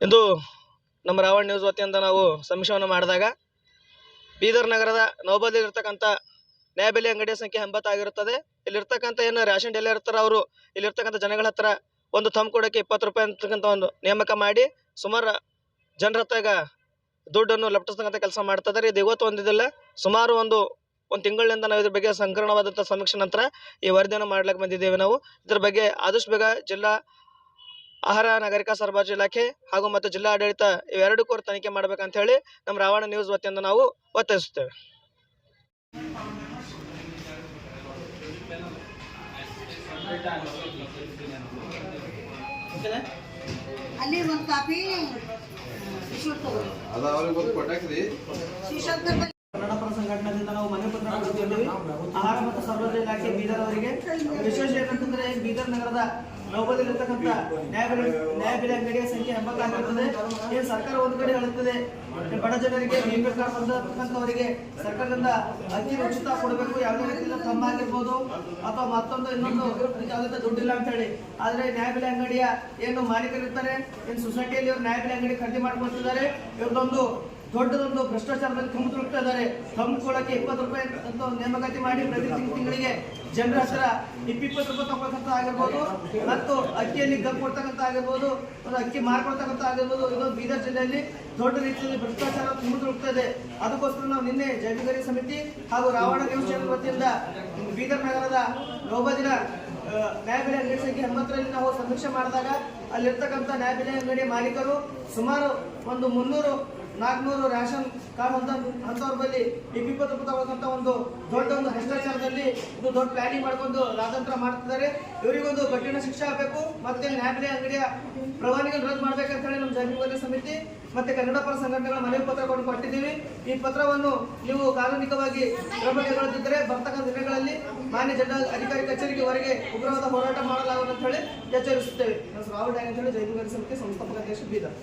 ಇಂದು ನಮ್ಮ ರಾವಣ ನ್ಯೂಸ್ ವತಿಯಿಂದ ನಾವು ಸಮೀಕ್ಷೆಯನ್ನು ಮಾಡಿದಾಗ ಬೀದರ್ ನಗರದ ನವಬದಿಲಿರ್ತಕ್ಕಂಥ ನ್ಯಾಯಬೆಲೆ ಅಂಗಡಿಯ ಸಂಖ್ಯೆ ಎಂಬತ್ತಾಗಿರುತ್ತದೆ ಇಲ್ಲಿರ್ತಕ್ಕಂಥ ಏನು ರೇಷನ್ ಡೀಲರ್ ಇರ್ತಾರೆ ಅವರು ಇಲ್ಲಿರ್ತಕ್ಕಂಥ ಜನಗಳ ಹತ್ರ ಒಂದು ಥಮ್ ಕೊಡೋಕ್ಕೆ ಇಪ್ಪತ್ತು ರೂಪಾಯಿ ಅಂತಕ್ಕಂಥ ಒಂದು ನೇಮಕ ಮಾಡಿ ಸುಮಾರು ಜನರ ಹತ್ರ ಈಗ ದುಡ್ಡನ್ನು ಲಪಟಿಸ್ತಕ್ಕಂಥ ಕೆಲಸ ಮಾಡ್ತಾ ಇದ್ದಾರೆ ಇದು ಇವತ್ತು ಒಂದಿದಿಲ್ಲ ಸುಮಾರು ಒಂದು ಒಂದು ತಿಂಗಳಿನಿಂದ ನಾವು ಇದ್ರ ಬಗ್ಗೆ ಸಂಕೀರ್ಣವಾದಂಥ ಸಮೀಕ್ಷೆ ನಂತರ ಈ ವರದಿಯನ್ನು ಮಾಡ್ಲಿಕ್ಕೆ ಬಂದಿದ್ದೇವೆ ನಾವು. ಇದ್ರ ಬಗ್ಗೆ ಆದಷ್ಟು ಬೇಗ ಜಿಲ್ಲಾ ಆಹಾರ, ನಾಗರಿಕ, ಸರಬರಾಜು ಇಲಾಖೆ ಹಾಗೂ ಮತ್ತು ಜಿಲ್ಲಾ ಆಡಳಿತ ಇವೆರಡಕ್ಕೂ ಅವ್ರು ತನಿಖೆ ಮಾಡ್ಬೇಕಂತ ಹೇಳಿ ನಮ್ಮ ರಾವಣ ನ್ಯೂಸ್ ವತಿಯಿಂದ ನಾವು ಒತ್ತಾಯಿಸುತ್ತೇವೆ. ಅಲ್ಲಿ ಒಂದು ತಗೋ ಅದ ಅವ್ರಿಗೆ ಗೊತ್ತು ಕೊಟ್ಟಾಕ್ರಿ. ಕನ್ನಡಪರ ಸಂಘಟನೆಯಿಂದ ನಾವು ಮನೆ ಪತ್ರ ಆಹಾರ ಮತ್ತು ಸೌಲಭ್ಯ ಇಲಾಖೆ ಬೀದರ್ ಅವರಿಗೆ. ವಿಶೇಷ ಏನಂತಂದ್ರೆ, ಬೀದರ್ ನಗರದ ನೌಬದಲ್ಲಿರ್ತಕ್ಕಂಥ ನ್ಯಾಯಬೆಲೆ ನ್ಯಾಯಬೆಲೆ ಅಂಗಡಿಯ ಸಂಖ್ಯೆ ಎಂಬತ್ತಾಗಿರುತ್ತದೆ. ಏನು ಸರ್ಕಾರ ಒಂದು ಕಡೆ ಹೇಳುತ್ತದೆ ಬಡ ಜನರಿಗೆ ಬಿ ಪಿ ಕಾರ್ಡ್ ಬಂದಿರತಕ್ಕಂಥವರಿಗೆ ಸರ್ಕಾರದಿಂದ ಅತಿ ಉಚಿತ ಕೊಡಬೇಕು. ಯಾವುದೇ ರೀತಿಯಿಂದ ತಮ್ಮ ಆಗಿರ್ಬೋದು ಅಥವಾ ಮತ್ತೊಂದು ಇನ್ನೊಂದು ಯಾವುದೇ ದುಡ್ಡಿಲ್ಲ ಅಂತ ಹೇಳಿ. ಆದ್ರೆ ನ್ಯಾಯಬೆಲೆ ಅಂಗಡಿಯ ಏನು ಮಾಲೀಕರಿರ್ತಾರೆ ಏನು ಸೊಸೈಟಿಯಲ್ಲಿ ಇವರು ನ್ಯಾಯಬೆಲೆ ಅಂಗಡಿ ಖರೀದಿ ಮಾಡ್ಕೊಳ್ತಿದ್ದಾರೆ. ಇವ್ರದ್ದೊಂದು ದೊಡ್ಡದೊಂದು ಭ್ರಷ್ಟಾಚಾರದಲ್ಲಿ ತುಂಬ ತುಳುಕ್ತಾ ಇದ್ದಾರೆ. ತಂದ್ಕೊಳ್ಳೋಕೆ ಇಪ್ಪತ್ತು ರೂಪಾಯಿ ಅಂತ ನೇಮಕಾತಿ ಮಾಡಿ ಪ್ರತಿ ತಿಂಗ್- ತಿಂಗಳಿಗೆ ಜನರ ಹತ್ರ ಇಪ್ಪಿಪ್ಪತ್ತು ರೂಪಾಯಿ ತಗೊಳ್ತಕ್ಕಂಥ ಆಗಿರ್ಬೋದು, ಮತ್ತು ಅಕ್ಕಿಯಲ್ಲಿ ಗಪ್ ಕೊಡ್ತಕ್ಕಂಥ ಆಗಿರ್ಬೋದು, ಒಂದು ಅಕ್ಕಿ ಮಾರ್ಕೊಡ್ತಕ್ಕಂಥ ಆಗಿರ್ಬೋದು ಇದು ಬೀದರ್ ಜಿಲ್ಲೆಯಲ್ಲಿ ದೊಡ್ಡ ರೀತಿಯಲ್ಲಿ ಭ್ರಷ್ಟಾಚಾರ ಮುಂದೆ ಅದಕ್ಕೋಸ್ಕರ ನಾವು ನಿನ್ನೆ ಜೈವಿಕರಿ ಸಮಿತಿ ಹಾಗೂ ರಾವಣ ನ್ಯೂಸ್ ಚಾನಲ್ ವತಿಯಿಂದ ಬೀದರ್ ನಗರದ ಲೋಬದಿನ ನ್ಯಾಯಬೆಲೆ ಅಂಗಡಿ ಸಂಖ್ಯೆ ಎಂಬತ್ತರಲ್ಲಿ ನಾವು ಸಮೀಕ್ಷೆ ಮಾಡಿದಾಗ ಅಲ್ಲಿರ್ತಕ್ಕಂಥ ನ್ಯಾಯಬೆಲೆ ಅಂಗಡಿ ಮಾಲೀಕರು ಸುಮಾರು ಒಂದು ಮುನ್ನೂರು, ನಾಲ್ಕುನೂರು ರೇಷನ್ ಕಾರ್ಡ್ ಅಂತ ಅಂಥವ್ರ ಬಳಿ ಇಪ್ಪಿಪ್ಪತ್ತು ರೂಪಾಯಿ ತಗೊಳ್ತಕ್ಕಂಥ ಒಂದು ದೊಡ್ಡ ಒಂದು ಭ್ರಷ್ಟಾಚಾರದಲ್ಲಿ ಇದು ದೊಡ್ಡ ಪ್ಲಾನಿಂಗ್ ಮಾಡ್ಕೊಂಡು ರಾಜಂತ್ರ ಮಾಡ್ತಿದ್ದಾರೆ. ಇವರಿಗೊಂದು ಕಠಿಣ ಶಿಕ್ಷೆ ಆಗಬೇಕು. ಮತ್ತೆ ನ್ಯಾಯಾಲಯ ಅಂಗಡಿಯ ಪ್ರವಾನಿಗಳು ರದ್ದು ಮಾಡ್ಬೇಕಂತ ಹೇಳಿ ನಮ್ಮ ಜಾಗೃತಿ ಸಮಿತಿ ಮತ್ತೆ ಕನ್ನಡ ಪರ ಸಂಘಟನೆಗಳ ಮನವಿ ಪತ್ರ ಕೊಂಡು ಕೊಟ್ಟಿದ್ದೀವಿ. ಈ ಪತ್ರವನ್ನು ನೀವು ಕಾನೂನಿಕವಾಗಿ ಕ್ರಮ ಕೈಗೊಳ್ಳದಿದ್ದರೆ ಬರ್ತಕ್ಕಂಥ ದಿನಗಳಲ್ಲಿ ಮಾನ್ಯ ಜನರಲ್ ಅಧಿಕಾರಿ ಕಚೇರಿಗೆ ಹೊರಗೆ ಉಗ್ರವಾದ ಹೋರಾಟ ಮಾಡಲಾಗುವುದು ಅಂತ ಹೇಳಿ ಎಚ್ಚರಿಸುತ್ತೇವೆ. ನಾನು ರಾಹುಲ್ ಡ್ಯಾಂಗ್ ಅಂತ ಹೇಳಿ ಸಮಿತಿ ಸಂಸ್ಥಾಪಕ ಅಧ್ಯಕ್ಷ ಬೀದರ್.